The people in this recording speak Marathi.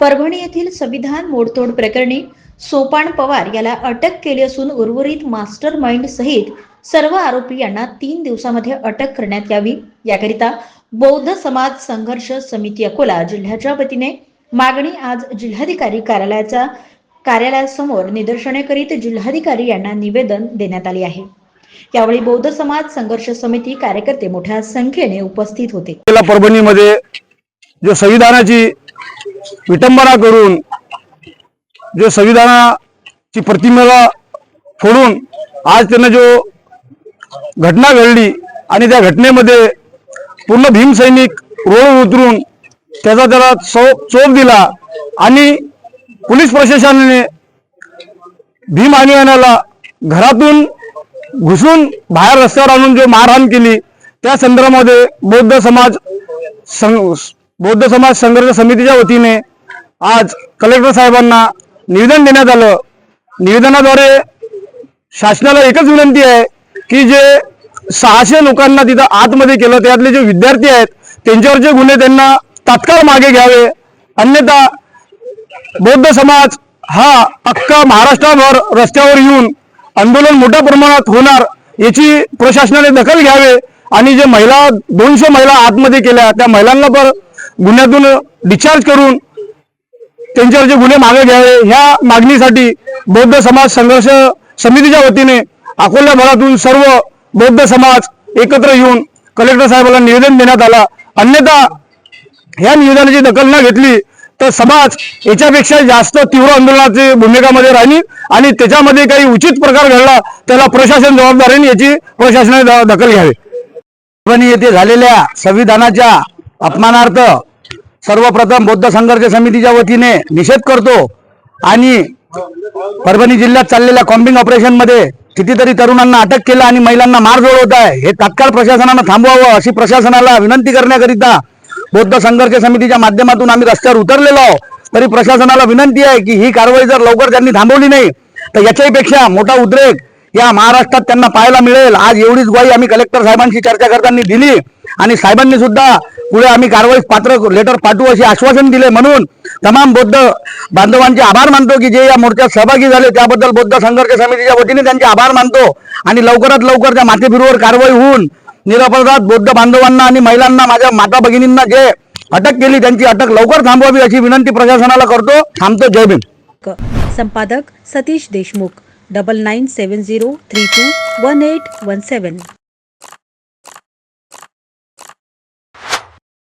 परभणी येथील संविधान मोडतोड प्रकरणी सोपान पवार याला अटक केली असून उर्वरित मास्टर माइंड सहित सर्व आरोपी यांना तीन दिवसामध्ये अटक करण्यात यावी. याकरिता बौद्ध समाज संघर्ष समिती अकोला जिल्ह्याच्या वतीने मागणी आज जिल्हाधिकारी कार्यालयाचा कार्यालयासमोर निदर्शने करीत जिल्हाधिकारी यांना निवेदन देण्यात आले आहे. यावेळी बौद्ध समाज संघर्ष समिती कार्यकर्ते मोठ्या संख्येने उपस्थित होते. परभणीमध्ये जो संविधानाची विटंबना करून जो संविधानाची प्रतिमेला फोडून आज त्यांना जो घटना घडली आणि त्या घटनेमध्ये पूर्ण भीमसैनिक रोड उतरून त्याचा त्याला चो चोप दिला आणि पोलीस प्रशासनाने भीम अनुयायाला घरातून घुसून बाहेर रस्त्यावर आणून जो मारहाण केली त्या संदर्भामध्ये बौद्ध समाज सं- बौद्ध समाज संघर्ष समितीच्या वतीने आज कलेक्टर साहेबांना निवेदन देण्यात आलं. निवेदनाद्वारे शासनाला एकच विनंती आहे की जे सहाशे लोकांना तिथं आतमध्ये केलं त्यातले जे विद्यार्थी आहेत त्यांच्यावरचे गुन्हे त्यांना तात्काळ मागे घ्यावे. अन्यथा बौद्ध समाज हा अख्खा महाराष्ट्रभर रस्त्यावर येऊन आंदोलन मोठ्या प्रमाणात होणार याची प्रशासनाने दखल घ्यावे आणि जे महिला दोनशे महिला आतमध्ये केल्या त्या महिलांना पण गुन्ह्यातून डिस्चार्ज करून त्यांच्यावरचे गुन्हे मागे घ्यावे ह्या मागणीसाठी बौद्ध समाज संघर्ष समितीच्या वतीने अकोल्या भरातून सर्व बौद्ध समाज एकत्र येऊन कलेक्टर साहेबांना निवेदन देण्यात आला. अन्यथा ह्या निवेदनाची दखल न घेतली तर समाज याच्यापेक्षा जास्त तीव्र आंदोलनाची भूमिकामध्ये राहिली आणि त्याच्यामध्ये काही उचित प्रकार घडला त्याला प्रशासन जबाबदारीने याची प्रशासनाने द- दखल घ्यावी. परभणी येथे झालेल्या संविधानाच्या अपमानार्थ सर्वप्रथम बौद्ध संघर्ष समितीच्या वतीने निषेध करतो आणि परभणी जिल्ह्यात चाललेल्या कॉम्बिंग ऑपरेशनमध्ये कितीतरी तरुणांना अटक केलं आणि महिलांना मार होत आहे. हे तात्काळ प्रशासनानं थांबवावं अशी प्रशासनाला विनंती करण्याकरिता बौद्ध संघर्ष समितीच्या माध्यमातून आम्ही रस्त्यावर उतरलेलो आहोत. तरी प्रशासनाला विनंती आहे की ही कारवाई जर लवकर त्यांनी थांबवली नाही तर याच्याही पेक्षा मोठा उद्रेक या महाराष्ट्रात त्यांना पाहायला मिळेल. आज एवढीच ग्वाही आम्ही कलेक्टर साहेबांशी चर्चा करताना दिली आणि साहेबांनी सुद्धा पुढे आम्ही कारवाईस पात्र लेटर पाठवू असे आश्वासन दिले म्हणून तमाम बौद्ध बांधवांचे आभार मानतो की जे या मोर्चात सहभागी झाले त्याबद्दल बौद्ध संघर्ष समितीच्या वतीने त्यांचे आभार मानतो. आणि लवकरात लवकर त्या माथेफिरूवर कारवाई होऊन निरपराध बौद्ध बांधवांना आणि महिलांना माझ्या माता भगिनींना जे अटक केली त्यांची अटक लवकर थांबवावी अशी विनंती प्रशासनाला करतो. थांबतो. जय भीम. संपादक Satish Deshmukh double nine seven zero three two one eight one seven